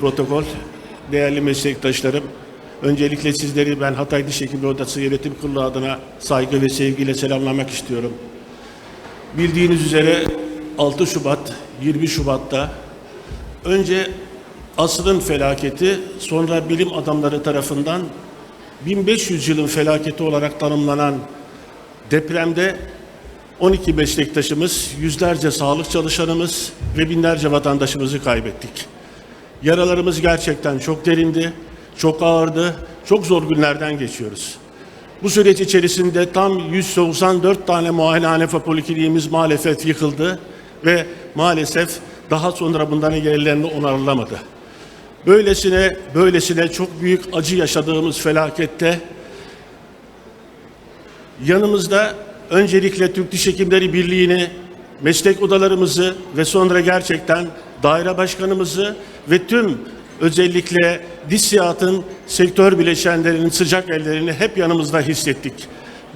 protokol, değerli meslektaşlarım, öncelikle sizleri ben Hatay Diş Odası Yönetim Kurulu adına saygı ve sevgiyle selamlamak istiyorum. Bildiğiniz üzere 6 Şubat, 20 Şubat'ta önce asrın felaketi, sonra bilim adamları tarafından 1500 yılın felaketi olarak tanımlanan depremde 12 meslektaşımız, yüzlerce sağlık çalışanımız ve binlerce vatandaşımızı kaybettik. Yaralarımız gerçekten çok derindi, çok ağırdı, çok zor günlerden geçiyoruz. Bu süreç içerisinde tam 194 tane muayenehane polikliniğimiz maalesef yıkıldı ve maalesef daha sonra bunların yerlerini onarılamadı. Böylesine böylesine çok büyük acı yaşadığımız felakette yanımızda öncelikle Türk Diş Hekimleri Birliği'ni, meslek odalarımızı ve sonra gerçekten daire başkanımızı ve tüm özellikle diş siyahatın sektör bileşenlerinin sıcak ellerini hep yanımızda hissettik.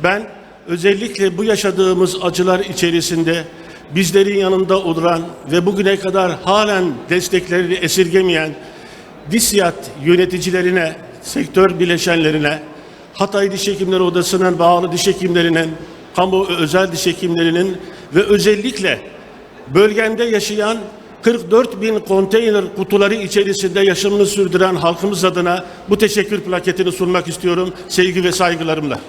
Ben özellikle bu yaşadığımız acılar içerisinde bizlerin yanında oturan ve bugüne kadar halen desteklerini esirgemeyen DİSİAD yöneticilerine, sektör bileşenlerine, Hatay Diş Hekimleri Odası'nın bağlı diş hekimlerinin, kamu özel diş hekimlerinin ve özellikle bölgende yaşayan 44 bin konteyner kutuları içerisinde yaşamını sürdüren halkımız adına bu teşekkür plaketini sunmak istiyorum sevgi ve saygılarımla.